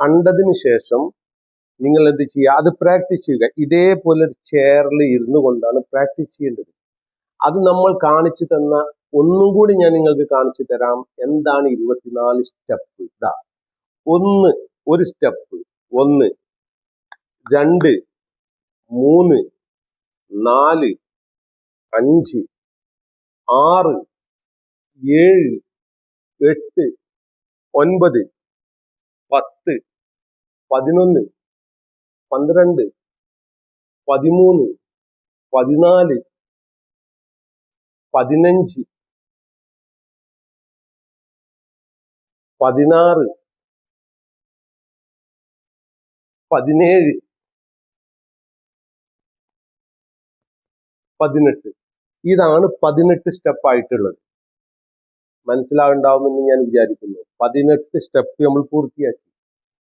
കണ്ടതിന് ശേഷം നിങ്ങൾ എന്ത് ചെയ്യുക? അത് പ്രാക്ടീസ് ചെയ്യുക. ഇതേപോലെ ഒരു ചെയറിൽ ഇരുന്നു കൊണ്ടാണ് പ്രാക്ടീസ് ചെയ്യേണ്ടത്. അത് നമ്മൾ കാണിച്ചു തന്ന ഒന്നും കൂടി ഞാൻ നിങ്ങൾക്ക് കാണിച്ചു തരാം. എന്താണ് ഇരുപത്തിനാല് സ്റ്റെപ്പ് ഇതാ. ഒന്ന് ഒരു സ്റ്റെപ്പ് ഒന്ന് രണ്ട് മൂന്ന് നാല് അഞ്ച് ആറ് ഏഴ് എട്ട് ഒൻപത് പത്ത് പതിനൊന്ന് പന്ത്രണ്ട് പതിമൂന്ന് പതിനാല് പതിനഞ്ച് പതിനാറ് പതിനേഴ് പതിനെട്ട്. ഇതാണ് പതിനെട്ട് സ്റ്റെപ്പ് ആയിട്ടുള്ളത് മനസ്സിലാവുണ്ടാവുമെന്ന് ഞാൻ വിചാരിക്കുന്നു. പതിനെട്ട് സ്റ്റെപ്പ് നമ്മൾ പൂർത്തിയാക്കി.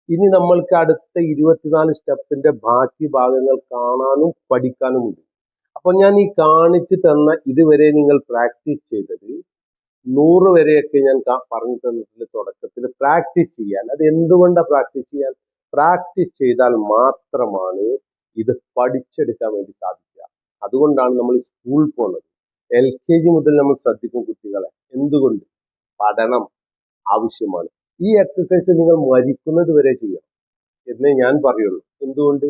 ഇനി നമ്മൾക്ക് അടുത്ത ഇരുപത്തിനാല് സ്റ്റെപ്പിന്റെ ബാക്കി ഭാഗങ്ങൾ കാണാനും പഠിക്കാനുമുണ്ട് അപ്പോൾ ഞാൻ ഈ കാണിച്ചു തന്ന ഇതുവരെ നിങ്ങൾ പ്രാക്ടീസ് ചെയ്തത് നൂറ് വരെയൊക്കെ ഞാൻ പറഞ്ഞു തന്നിട്ടുള്ള തുടക്കത്തിൽ പ്രാക്ടീസ് ചെയ്യാൻ. അത് എന്തുകൊണ്ടാണ് പ്രാക്ടീസ് ചെയ്യാൻ? പ്രാക്ടീസ് ചെയ്താൽ മാത്രമാണ് ഇത് പഠിച്ചെടുക്കാൻ വേണ്ടി സാധിക്കുക. അതുകൊണ്ടാണ് നമ്മൾ സ്കൂളിൽ പോകുന്നത് എൽ കെ ജി മുതൽ നമ്മൾ ശ്രദ്ധിക്കും കുട്ടികളെ. എന്തുകൊണ്ട്? പഠനം ആവശ്യമാണ്. ഈ എക്സസൈസ് നിങ്ങൾ മരിക്കുന്നത് വരെ ചെയ്യണം എന്നേ ഞാൻ പറയുള്ളൂ. എന്തുകൊണ്ട്?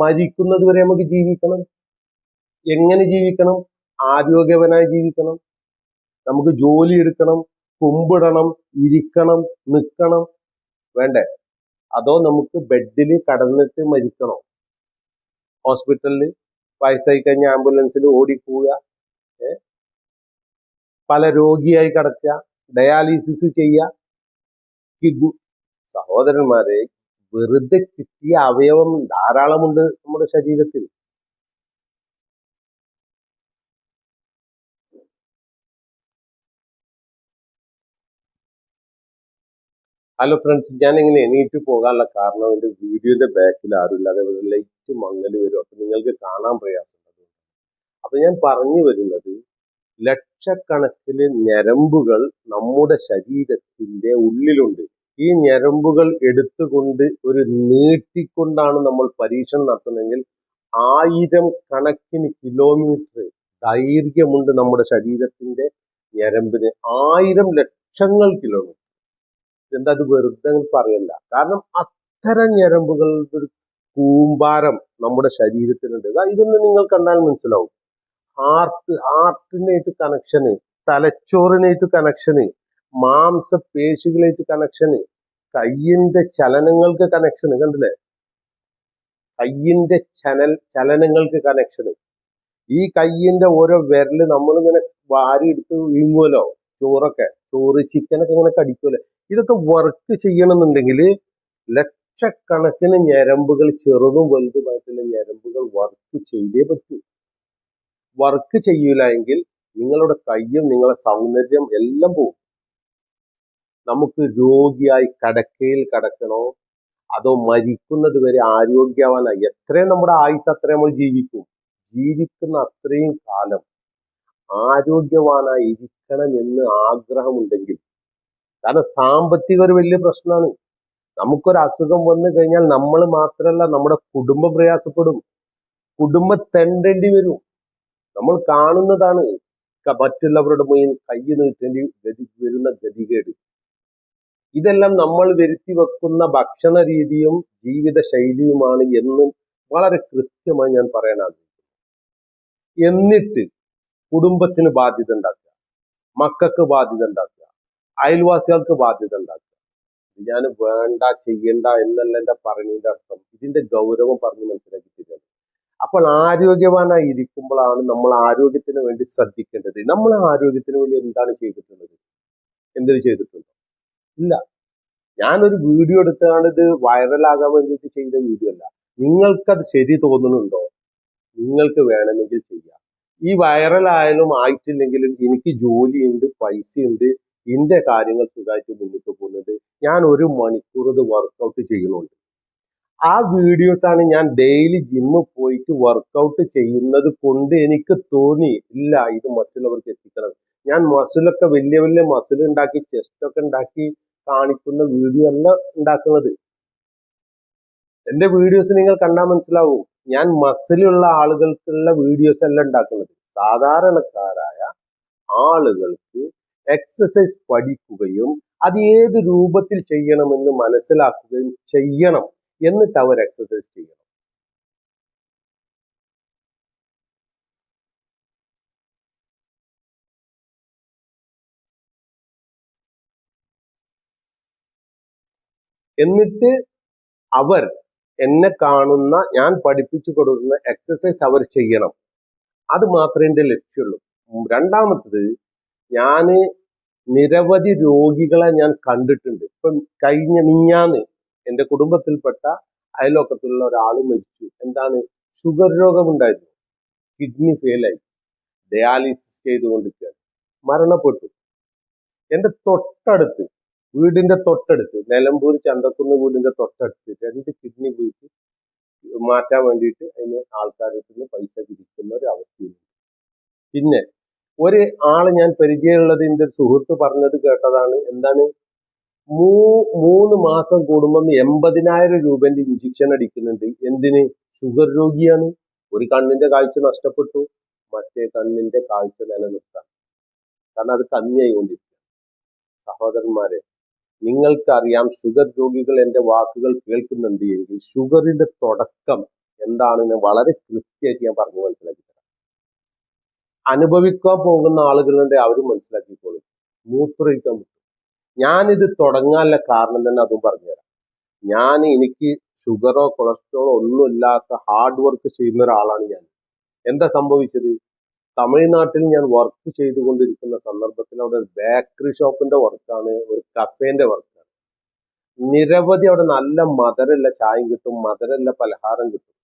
മരിക്കുന്നത് വരെ നമുക്ക് ജീവിക്കണം. എങ്ങനെ ജീവിക്കണം? ആരോഗ്യവനായി ജീവിക്കണം. നമുക്ക് ജോലി എടുക്കണം കുമ്പിടണം ഇരിക്കണം നിൽക്കണം. വേണ്ടേ? അതോ നമുക്ക് ബെഡിൽ കടന്നിട്ട് മരിക്കണോ? ഹോസ്പിറ്റലിൽ വയസ്സായി കഴിഞ്ഞ ആംബുലൻസിൽ ഓടിപ്പോവുക? പല രോഗിയായി കിടക്കുക ഡയാലിസിസ് ചെയ്യുക കിഡ്നി. സഹോദരന്മാരെ വെറുതെ കിട്ടിയ അവയവം ധാരാളമുണ്ട് നമ്മുടെ ശരീരത്തിൽ. ഹലോ ഫ്രണ്ട്സ് ഞാൻ ഇങ്ങനെ എണീറ്റ് പോകാനുള്ള കാരണം എന്റെ വീഡിയോന്റെ ബാക്കിൽ ആരുമില്ല അതേപോലെ ലൈറ്റ് മങ്ങൽ വരും. അപ്പൊ നിങ്ങൾക്ക് കാണാൻ പ്രയാസമുണ്ട് അപ്പൊ ഞാൻ പറഞ്ഞു വരുന്നത് ലക്ഷക്കണക്കിന് ഞരമ്പുകൾ നമ്മുടെ ശരീരത്തിന്റെ ഉള്ളിലുണ്ട്. ഈ ഞരമ്പുകൾ എടുത്തുകൊണ്ട് ഒരു നീട്ടിക്കൊണ്ടാണ് നമ്മൾ പരീക്ഷണം നടത്തുന്നതെങ്കിൽ ആയിരം കണക്കിന് കിലോമീറ്റർ ദൈർഘ്യമുണ്ട് നമ്മുടെ ശരീരത്തിന്റെ ഞരമ്പിന്. ആയിരം ലക്ഷങ്ങൾ കിലോമീറ്റർ. എന്താ അത് വെറുതെ പറയല്ല. കാരണം അത്തരം ഞരമ്പുകളുടെ ഒരു കൂമ്പാരം നമ്മുടെ ശരീരത്തിനുണ്ട് ഇതൊന്ന് നിങ്ങൾ കണ്ടാൽ മനസ്സിലാവും. ഹാർട്ട് ഹാർട്ടിനായിട്ട് കണക്ഷന് തലച്ചോറിനായിട്ട് കണക്ഷന് മാംസപേശികളായിട്ട് കണക്ഷന് കയ്യിന്റെ ചലനങ്ങൾക്ക് കണക്ഷന് കണ്ടില്ലേ? കയ്യിന്റെ ചനൽ ചലനങ്ങൾക്ക് കണക്ഷന് ഈ കയ്യിന്റെ ഓരോ വിരൽ നമ്മളിങ്ങനെ വാരി എടുത്ത് വീങ്ങുമല്ലോ ചോറൊക്കെ. ചോറ് ചിക്കനൊക്കെ ഇങ്ങനെ കടിക്കുമല്ലോ ഇതൊക്കെ വർക്ക് ചെയ്യണമെന്നുണ്ടെങ്കിൽ ലക്ഷക്കണക്കിന് ഞരമ്പുകൾ ചെറുതും വലുതുമായിട്ടുള്ള ഞരമ്പുകൾ വർക്ക് ചെയ്തേ പറ്റൂ. വർക്ക് ചെയ്യൂല എങ്കിൽ നിങ്ങളുടെ കയ്യും നിങ്ങളുടെ സൗന്ദര്യം എല്ലാം പോകും നമുക്ക് രോഗിയായി കടക്കയിൽ കടക്കണോ? അതോ മരിക്കുന്നത് വരെ ആരോഗ്യവാനായി എത്രയും നമ്മുടെ ആയുസ് അത്രയും നമ്മൾ ജീവിക്കും. ജീവിക്കുന്ന അത്രയും കാലം ആരോഗ്യവാനായി ഇരിക്കണം എന്ന് ആഗ്രഹമുണ്ടെങ്കിൽ. കാരണം സാമ്പത്തിക ഒരു വലിയ പ്രശ്നമാണ്. നമുക്കൊരു അസുഖം വന്നു കഴിഞ്ഞാൽ നമ്മൾ മാത്രമല്ല നമ്മുടെ കുടുംബം പ്രയാസപ്പെടും. കുടുംബം തെണ്ടേണ്ടി വരും. നമ്മൾ കാണുന്നതാണ് മറ്റുള്ളവരുടെ മുന്നിൽ കൈ നീട്ടേണ്ടി ഗതി വരുന്ന ഗതികേട്. ഇതെല്ലാം നമ്മൾ വരുത്തി വെക്കുന്ന ഭക്ഷണ രീതിയും ജീവിത ശൈലിയുമാണ് എന്നും വളരെ കൃത്യമായി ഞാൻ പറയാൻ ആഗ്രഹിക്കുന്നു. എന്നിട്ട് കുടുംബത്തിന് ബാധ്യത ഉണ്ടാക്കുക. മക്കൾക്ക് ബാധ്യത ഉണ്ടാക്കുക. അയൽവാസികൾക്ക് ബാധ്യത ഉണ്ടാക്കുക. ഞാൻ വേണ്ട ചെയ്യണ്ട എന്നല്ല എന്റെ പറഞ്ഞതിന്റെ അർത്ഥം. ഇതിന്റെ ഗൗരവം പറഞ്ഞ് മനസ്സിലാക്കി അപ്പോൾ ആരോഗ്യവാനായി ഇരിക്കുമ്പോഴാണ് നമ്മൾ ആരോഗ്യത്തിന് വേണ്ടി ശ്രദ്ധിക്കേണ്ടത്. നമ്മൾ ആരോഗ്യത്തിന് വേണ്ടി എന്താണ് ചെയ്തിട്ടുള്ളത്? എന്തൊരു ചെയ്തിട്ടുണ്ടോ? ഇല്ല. ഞാനൊരു വീഡിയോ എടുത്താണ് ഇത് വൈറലാകാൻ വേണ്ടിയിട്ട് ചെയ്ത വീഡിയോ അല്ല. നിങ്ങൾക്കത് ശരി തോന്നുന്നുണ്ടോ? നിങ്ങൾക്ക് വേണമെങ്കിൽ ചെയ്യാം. ഈ വൈറലായാലും ആയിട്ടില്ലെങ്കിലും എനിക്ക് ജോലിയുണ്ട് പൈസയുണ്ട് എന്റെ കാര്യങ്ങൾ സുഖമായിട്ട് മുന്നോട്ട് പോകുന്നുണ്ട്. ഞാൻ ഒരു മണിക്കൂർ ഇത് വർക്കൗട്ട് ചെയ്യുന്നുണ്ട്. ആ വീഡിയോസ് ആണ് ഞാൻ ഡെയിലി ജിമ്മിൽ പോയിട്ട് വർക്കൗട്ട് ചെയ്യുന്നത് കൊണ്ട് എനിക്ക് തോന്നി ഇല്ല ഇത് മറ്റുള്ളവർക്ക് എത്തിക്കണം. ഞാൻ മസിലൊക്കെ വലിയ വലിയ മസിൽ ഉണ്ടാക്കി ചെസ്റ്റൊക്കെ ഉണ്ടാക്കി കാണിക്കുന്ന വീഡിയോ അല്ല ഉണ്ടാക്കുന്നത്. എന്റെ വീഡിയോസ് നിങ്ങൾ കണ്ടാൽ മനസ്സിലാവും. ഞാൻ മസിലുള്ള ആളുകൾക്കുള്ള വീഡിയോസ് അല്ല ഉണ്ടാക്കുന്നത്. സാധാരണക്കാരായ ആളുകൾക്ക് എക്സസൈസ് പഠിക്കുകയും അത് ഏത് രൂപത്തിൽ ചെയ്യണമെന്ന് മനസ്സിലാക്കുകയും ചെയ്യണം. എന്നിട്ട് അവർ എക്സസൈസ് ചെയ്യണം. എന്നിട്ട് അവർ എന്നെ കാണുന്ന ഞാൻ പഠിപ്പിച്ചു കൊടുക്കുന്ന എക്സസൈസ് അവർ ചെയ്യണം. അത് മാത്രമേ എന്റെ ലക്ഷ്യമുള്ളൂ രണ്ടാമത്തത് ഞാൻ നിരവധി രോഗികളെ ഞാൻ കണ്ടിട്ടുണ്ട്. ഇപ്പം കഴിഞ്ഞ മിഞ്ഞാന്ന് എന്റെ കുടുംബത്തിൽപ്പെട്ട അയൽവക്കത്തുള്ള ഒരാൾ മരിച്ചു. എന്താണ്? ഷുഗർ രോഗമുണ്ടായിരുന്നു. കിഡ്നി ഫെയിലായി. ഡയാലിസിസ് ചെയ്തുകൊണ്ടിരിക്കുകയാണ്. മരണപ്പെട്ടു. എന്റെ തൊട്ടടുത്ത് വീടിന്റെ തൊട്ടടുത്ത് നിലമ്പൂർ ചന്തക്കുന്ന് വീടിന്റെ തൊട്ടടുത്ത് രണ്ട് കിഡ്നി പോയിട്ട് മാറ്റാൻ വേണ്ടിയിട്ട് അതിന് ആൾക്കാരിൽ നിന്ന് പൈസ പിരിക്കുന്ന ഒരു അവസ്ഥയുണ്ട് പിന്നെ ഒരു ആൾ ഞാൻ പരിചയമുള്ളത് എന്റെ ഒരു സുഹൃത്ത് പറഞ്ഞത് കേട്ടതാണ്. എന്താണ്? മൂ മൂന്ന് മാസം കൂടുമ്പം എൺപതിനായിരം രൂപന്റെ ഇഞ്ചക്ഷൻ അടിക്കുന്നുണ്ട്. എന്തിന്? ഷുഗർ രോഗിയാണ്. ഒരു കണ്ണിന്റെ കാഴ്ച നഷ്ടപ്പെട്ടു. മറ്റേ കണ്ണിന്റെ കാഴ്ച നിലനിർത്താൻ. കാരണം അത് കമ്മിയായിക്കൊണ്ടിരിക്കും സഹോദരന്മാരെ നിങ്ങൾക്കറിയാം ഷുഗർ രോഗികൾ എന്റെ വാക്കുകൾ കേൾക്കുന്നുണ്ട് എങ്കിൽ ഷുഗറിന്റെ തുടക്കം എന്താണെന്ന് വളരെ കൃത്യമായിട്ട് ഞാൻ പറഞ്ഞു മനസ്സിലാക്കി തരാം. അനുഭവിക്കാൻ പോകുന്ന ആളുകളുണ്ട് അവരും മനസ്സിലാക്കിക്കോളും. മൂത്രയിക്കാൻ ഞാനിത് തുടങ്ങാനുള്ള കാരണം തന്നെ അതും പറഞ്ഞുതരാം. ഞാൻ എനിക്ക് ഷുഗറോ കൊളസ്ട്രോളോ ഒന്നുമില്ലാത്ത ഹാർഡ് വർക്ക് ചെയ്യുന്ന ഒരാളാണ് ഞാൻ. എന്താ സംഭവിച്ചത്? തമിഴ്നാട്ടിൽ ഞാൻ വർക്ക് ചെയ്തുകൊണ്ടിരിക്കുന്ന സന്ദർഭത്തിൽ അവിടെ ഒരു ബേക്കറി ഷോപ്പിന്റെ വർക്കാണ് ഒരു കഫേന്റെ വർക്കാണ് നിരവധി അവിടെ നല്ല മധുരമുള്ള ചായയും കിട്ടും മധുരമുള്ള പലഹാരം കിട്ടും.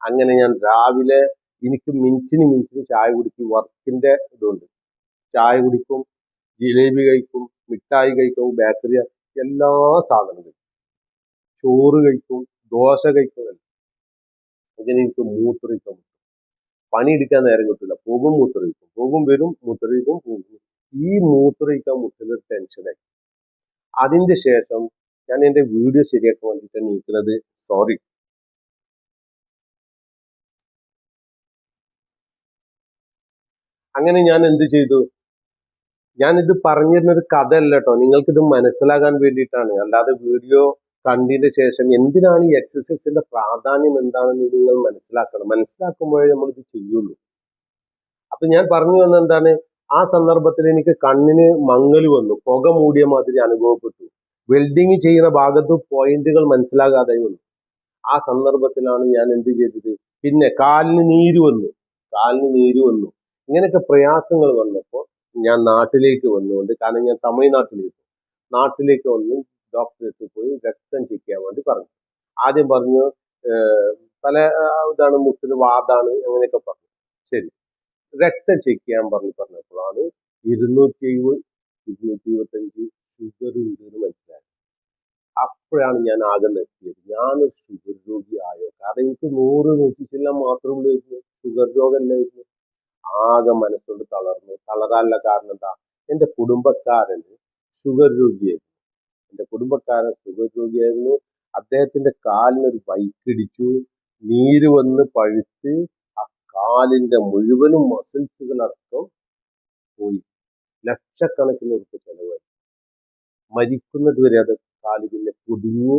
അങ്ങനെ ഞാൻ രാവിലെ എനിക്ക് മിനിറ്റിന് മിനിറ്റിന് ചായ കുടിക്കും വർക്കിന്റെ ഇതുണ്ട്. ചായ കുടിക്കും ജിലേബി കഴിക്കും മിഠായി കഴിക്കും ബേക്കറി എല്ലാ സാധനങ്ങളും ചോറ് കഴിക്കും ദോശ കഴിക്കും. അങ്ങനെ എനിക്ക് മൂത്രിക്കും പണിയെടുക്കാൻ നേരം കിട്ടില്ല പോകും മൂത്രയിക്കും പോകും വരും മൂത്രയിക്കും പോകും. ഈ മൂത്രയിക്കാൻ മുട്ടിലൊരു ടെൻഷനായി അതിന്റെ ശേഷം ഞാൻ എന്റെ വീഡിയോ ശരിയാക്കാൻ വേണ്ടിയിട്ട് നീക്കുന്നത് സോറി അങ്ങനെ ഞാൻ എന്ത് ചെയ്തു? ഞാനിത് പറഞ്ഞിരുന്ന ഒരു കഥ അല്ല കേട്ടോ നിങ്ങൾക്കിത് മനസ്സിലാകാൻ വേണ്ടിയിട്ടാണ്. അല്ലാതെ വീഡിയോ കണ്ടതിന് ശേഷം എന്തിനാണ് ഈ എക്സസൈസിന്റെ പ്രാധാന്യം എന്താണെന്ന് നിങ്ങൾ മനസ്സിലാക്കണം. മനസ്സിലാക്കുമ്പോഴേ നമ്മൾ ഇത് ചെയ്യുള്ളൂ. അപ്പൊ ഞാൻ പറഞ്ഞു വന്ന എന്താണ് ആ സന്ദർഭത്തിൽ എനിക്ക് കണ്ണിന് മങ്ങൽ വന്നു. പുക മൂടിയ മാതിരി അനുഭവപ്പെട്ടു. വെൽഡിങ് ചെയ്യുന്ന ഭാഗത്ത് പോയിന്റുകൾ മനസ്സിലാകാതെ വന്നു. ആ സന്ദർഭത്തിലാണ് ഞാൻ എന്ത് ചെയ്തത്? പിന്നെ കാലിന് നീര് വന്നു. കാലിന് നീര് വന്നു. ഇങ്ങനെയൊക്കെ പ്രയാസങ്ങൾ വന്നപ്പോൾ ഞാൻ നാട്ടിലേക്ക് വന്നുകൊണ്ട് കാരണം ഞാൻ തമിഴ്നാട്ടിലേക്ക് നാട്ടിലേക്ക് വന്ന് ഡോക്ടറെ പോയി രക്തം ചെയ്യാൻ വേണ്ടി പറഞ്ഞു. ആദ്യം പറഞ്ഞു പല ഇതാണ് മുട്ടിന് വാദാണ് അങ്ങനെയൊക്കെ പറഞ്ഞു. ശരി. രക്തം ചെക്ക് ചെയ്യാൻ പറഞ്ഞു പറഞ്ഞപ്പോഴാണ് ഇരുന്നൂറ്റി എഴുപത് ഇരുന്നൂറ്റി ഇരുപത്തഞ്ച് ഷുഗർ ഉണ്ടെന്ന് മനസ്സിലായത്. അപ്പോഴാണ് ഞാൻ ആകെ നിർത്തിയത്. ഞാനൊരു ഷുഗർ രോഗി ആയോ? കാരണം എനിക്ക് നൂറ് നൂറ്റി ചില്ല മാത്രമേ ഷുഗർ രോഗമല്ലായിരുന്നു. ആകെ മനസ്സുകൊണ്ട് തളർന്നു. തളരാനുള്ള കാരണം എന്താ? എന്റെ കുടുംബക്കാരന് ഷുഗർ രോഗിയായിരുന്നു. എന്റെ കുടുംബക്കാരൻ ഷുഗർ രോഗിയായിരുന്നു. അദ്ദേഹത്തിന്റെ കാലിന് ഒരു ബൈക്ക് ഇടിച്ചു. നീര് വന്ന് പഴുത്ത് ആ കാലിന്റെ മുഴുവനും മസിൽസുകളടക്കം പോയി. ലക്ഷക്കണക്കിന് ഉറുപ്പ് ചെലവായി. മരിക്കുന്നത് വരെ അത് കാൽ പിന്നെ കുടുങ്ങി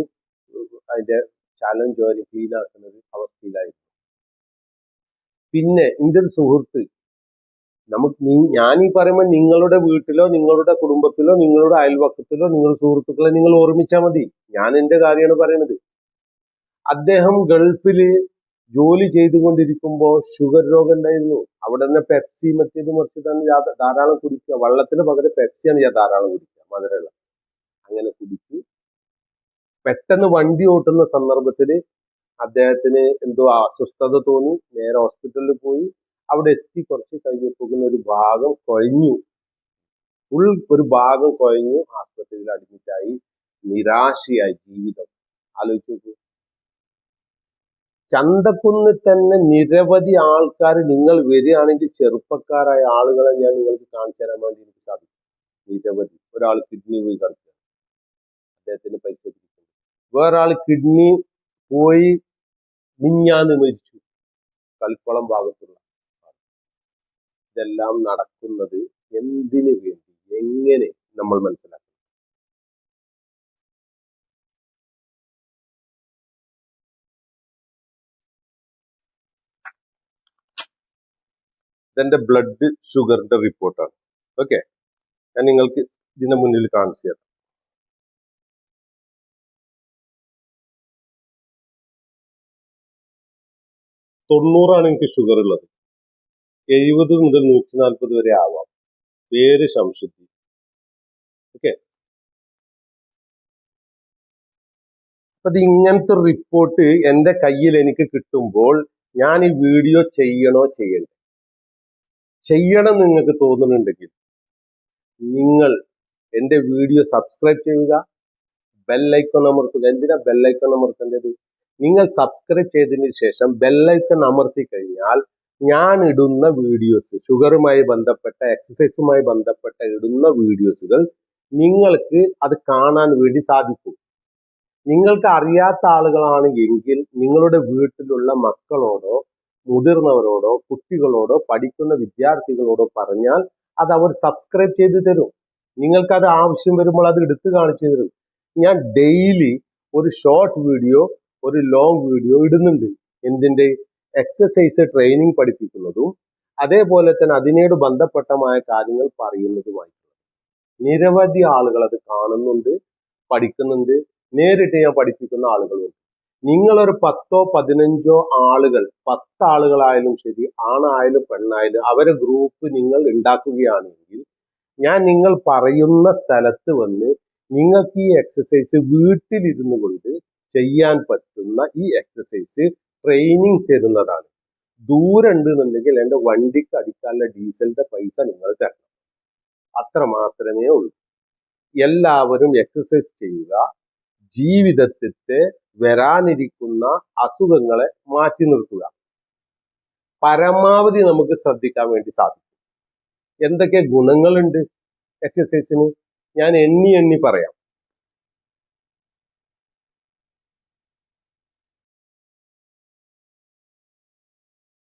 അതിന്റെ ചലം ചോരി ക്ലീൻ ആക്കുന്ന ഒരു അവസ്ഥയിലായിരുന്നു. പിന്നെ എന്റെ ഒരു സുഹൃത്ത് നമുക്ക് ഞാൻ ഈ പറയുമ്പോൾ നിങ്ങളുടെ വീട്ടിലോ നിങ്ങളുടെ കുടുംബത്തിലോ നിങ്ങളുടെ അയൽവക്കത്തിലോ നിങ്ങളുടെ സുഹൃത്തുക്കളെ നിങ്ങൾ ഓർമ്മിച്ചാൽ മതി. ഞാൻ എന്റെ കാര്യമാണ് പറയുന്നത് അദ്ദേഹം ഗൾഫിൽ ജോലി ചെയ്തുകൊണ്ടിരിക്കുമ്പോൾ ഷുഗർ രോഗം ഉണ്ടായിരുന്നു. അവിടെ തന്നെ പെപ്സി മറ്റേത് മറിച്ചിട്ടാണ് ധാരാളം കുടിക്കുക. വെള്ളത്തിന് പകരം പെപ്സിയാണ് ഞാൻ ധാരാളം കുടിക്കുക മധുരമുള്ള. അങ്ങനെ കുടിച്ചു പെട്ടെന്ന് വണ്ടി ഓട്ടുന്ന സന്ദർഭത്തിൽ അദ്ദേഹത്തിന് എന്തോ അസ്വസ്ഥത തോന്നി. നേരെ ഹോസ്പിറ്റലിൽ പോയി. അവിടെ എത്തി. കുറച്ച് കഴിഞ്ഞപ്പോകുന്ന ഒരു ഭാഗം കുഴഞ്ഞു. ഫുൾ ഒരു ഭാഗം കുഴഞ്ഞു. ആസ്പത്രിയിൽ അഡ്മിറ്റായി നിരാശയായി ജീവിതം. ആലോചിച്ച് നോക്കൂ. ചന്തക്കുന്നിൽ തന്നെ നിരവധി ആൾക്കാർ നിങ്ങൾ വരികയാണെങ്കിൽ ചെറുപ്പക്കാരായ ആളുകളെ ഞാൻ നിങ്ങൾക്ക് കാണിച്ചു തരാൻ വേണ്ടി എനിക്ക് സാധിക്കും. നിരവധി. ഒരാൾ കിഡ്നി പോയി കിടക്കുക അദ്ദേഹത്തിന് പൈസ വേറൊരാൾ കിഡ്നി കോഴി മിഞ്ഞാന്ന് മരിച്ചു. കൽക്കുളം ഭാഗത്തുള്ള ഇതെല്ലാം നടക്കുന്നത് എന്തിനു വേണ്ടി? എങ്ങനെ നമ്മൾ മനസ്സിലാക്കും ഇതെന്റെ ബ്ലഡ് ഷുഗറിന്റെ റിപ്പോർട്ടാണ്. ഓക്കെ? ഞാൻ നിങ്ങൾക്ക് ഇതിന്റെ മുന്നിൽ കാണിച്ചു തരാം. തൊണ്ണൂറാണ് എനിക്ക് ഷുഗർ ഉള്ളത്. എഴുപത് മുതൽ നൂറ്റി നാൽപ്പത് വരെ ആവാം. പേര് ശംസുദ്ദീൻ. ഓക്കെ അത് ഇങ്ങനത്തെ റിപ്പോർട്ട് എന്റെ കയ്യിൽ എനിക്ക് കിട്ടുമ്പോൾ ഞാൻ ഈ വീഡിയോ ചെയ്യണോ ചെയ്യണ്ടേ? ചെയ്യണം നിങ്ങൾക്ക് തോന്നുന്നുണ്ടെങ്കിൽ നിങ്ങൾ എന്റെ വീഡിയോ സബ്സ്ക്രൈബ് ചെയ്യുക. ബെല്ലൈക്കോൺ അമർത്തുക. എന്തിനാ ബെല്ലൈക്കോൺ അമർത്തേണ്ടത്? നിങ്ങൾ സബ്സ്ക്രൈബ് ചെയ്തതിന് ശേഷം ബെല്ലൈക്കൺ അമർത്തി കഴിഞ്ഞാൽ ഞാൻ ഇടുന്ന വീഡിയോസ് ഷുഗറുമായി ബന്ധപ്പെട്ട എക്സസൈസുമായി ബന്ധപ്പെട്ട ഇടുന്ന വീഡിയോസുകൾ നിങ്ങൾക്ക് അത് കാണാൻ വേണ്ടി സാധിക്കും. നിങ്ങൾക്ക് അറിയാത്ത ആളുകളാണ് എങ്കിൽ നിങ്ങളുടെ വീട്ടിലുള്ള മക്കളോടോ മുതിർന്നവരോടോ കുട്ടികളോടോ പഠിക്കുന്ന വിദ്യാർത്ഥികളോടോ പറഞ്ഞാൽ അത് അവർ സബ്സ്ക്രൈബ് ചെയ്ത് തരും. നിങ്ങൾക്ക് അത് ആവശ്യം വരുമ്പോൾ അത് എടുത്തു കാണിച്ചു തരും. ഞാൻ ഡെയിലി ഒരു ഷോർട്ട് വീഡിയോ ഒരു ലോങ് വീഡിയോ ഇടുന്നുണ്ട്. എന്തിന്റെ എക്സസൈസ് ട്രെയിനിങ് പഠിപ്പിക്കുന്നതും അതേപോലെ തന്നെ അതിനോട് ബന്ധപ്പെട്ടമായ കാര്യങ്ങൾ പറയുന്നതുമായി നിരവധി ആളുകൾ അത് കാണുന്നുണ്ട് പഠിക്കുന്നുണ്ട്. നേരിട്ട് ഞാൻ പഠിപ്പിക്കുന്ന ആളുകളുണ്ട്. നിങ്ങളൊരു പത്തോ പതിനഞ്ചോ ആളുകൾ പത്ത് ആളുകളായാലും ശരി ആണായാലും പെണ്ണായാലും അവരെ ഗ്രൂപ്പ് നിങ്ങൾ ഉണ്ടാക്കുകയാണെങ്കിൽ ഞാൻ നിങ്ങൾ പറയുന്ന സ്ഥലത്ത് വന്ന് നിങ്ങൾക്ക് ഈ എക്സസൈസ് വീട്ടിലിരുന്നു കൊണ്ട് ചെയ്യാൻ പറ്റുന്ന ഈ എക്സസൈസ് ട്രെയിനിങ് തരുന്നതാണ്. ദൂരം ഉണ്ടെന്നുണ്ടെങ്കിൽ എന്റെ വണ്ടിക്ക് അടിക്കാനുള്ള ഡീസലിന്റെ പൈസ നിങ്ങൾ തരണം. അത്ര മാത്രമേ ഉള്ളൂ. എല്ലാവരും എക്സസൈസ് ചെയ്യുക. ജീവിതത്തിത്തെ വരാനിരിക്കുന്ന അസുഖങ്ങളെ മാറ്റി നിർത്തുക. പരമാവധി നമുക്ക് ശ്രദ്ധിക്കാൻ വേണ്ടി സാധിക്കും. എന്തൊക്കെ ഗുണങ്ങളുണ്ട് എക്സസൈസിന് ഞാൻ എണ്ണി എണ്ണി പറയാം.